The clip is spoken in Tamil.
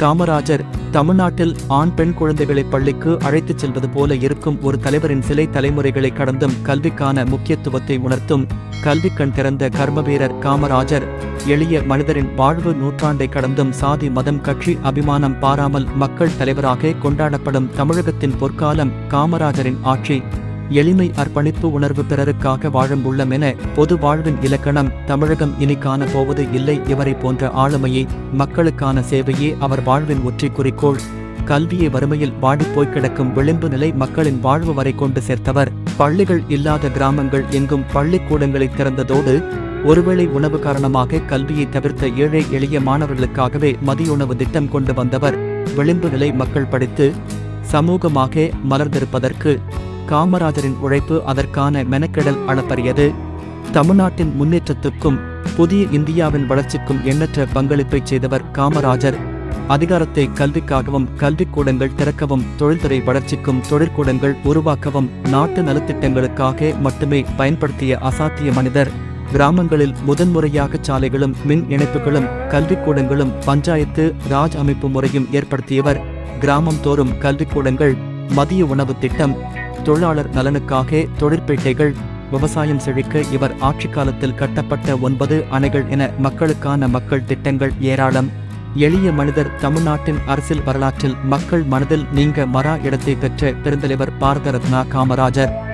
காமராஜர் தமிழ்நாட்டில் ஆண் பெண் குழந்தைகளை பள்ளிக்கு அழைத்துச் செல்வது போல இருக்கும் ஒரு தலைவரின் சிலை தலைமுறைகளை கடந்தும் கல்விக்கான முக்கியத்துவத்தை உணர்த்தும் கல்வி கண் திறந்த கர்மவீரர் காமராஜர் எளிய மனிதரின் வாழ்வு நூற்றாண்டை கடந்தும் சாதி மதம் கட்சி அபிமானம் பாராமல் மக்கள் தலைவராக கொண்டாடப்படும் தமிழகத்தின் பொற்காலம் காமராஜரின் ஆட்சி. எளிமை அர்ப்பணிப்பு உணர்வு பிறருக்காக வாழும் உள்ளமென என பொது வாழ்வின் இலக்கணம் தமிழகம் இனி காண போவது இல்லை இவரை போன்ற ஆளுமையை மக்களுக்கான சேவையே அவர் வாழ்வின் ஒற்றை குறிக்கோள் கல்வியை வறுமையில் வாடிப்போய் கிடக்கும் விளிம்பு நிலை மக்களின் வாழ்வு வரை கொண்டு சேர்த்தவர். பள்ளிகள் இல்லாத கிராமங்கள் எங்கும் பள்ளிக்கூடங்களை திறந்ததோடு ஒருவேளை உணவு காரணமாக கல்வியை தவிர்த்த ஏழை எளிய மாணவர்களுக்காகவே மதியுணவு திட்டம் கொண்டு வந்தவர். விளிம்பு நிலை மக்கள் படித்து சமூகமாக மலர்ந்திருப்பதற்கு காமராஜரின் உழைப்பு அதற்கான மெனக்கெடல் அளப்பரியது. தமிழ்நாட்டின் முன்னேற்றத்துக்கும் புதிய இந்தியாவின் வளர்ச்சிக்கும் எண்ணற்ற பங்களிப்பை செய்தவர் காமராஜர். அதிகாரத்தை கல்விக்காகவும் கல்விக்கூடங்கள் திறக்கவும் தொழில்துறை வளர்ச்சிக்கும் தொழிற்கூடங்கள் உருவாக்கவும் நாட்டு நலத்திட்டங்களுக்காக மட்டுமே பயன்படுத்திய அசாத்திய மனிதர். கிராமங்களில் முதன்முறையாக சாலைகளும் மின் இணைப்புகளும் கல்விக்கூடங்களும் பஞ்சாயத்து ராஜ் அமைப்பு முறையும் ஏற்படுத்தியவர். கிராமம் தோறும் கல்விக்கூடங்கள் மதிய உணவு திட்டம் தொழிலாளர் நலனுக்காக தொழிற்பேட்டைகள் விவசாயம் செழிக்க இவர் ஆட்சி காலத்தில் கட்டப்பட்ட ஒன்பது அணைகள் என மக்களுக்கான மக்கள் திட்டங்கள் ஏராளம். எளிய மனிதர் தமிழ்நாட்டின் அரசியல் வரலாற்றில் மக்கள் மனதில் நீங்க மரா இடத்தை பெற்ற பெருந்தலைவர் பாரத ரத்னா காமராஜர்.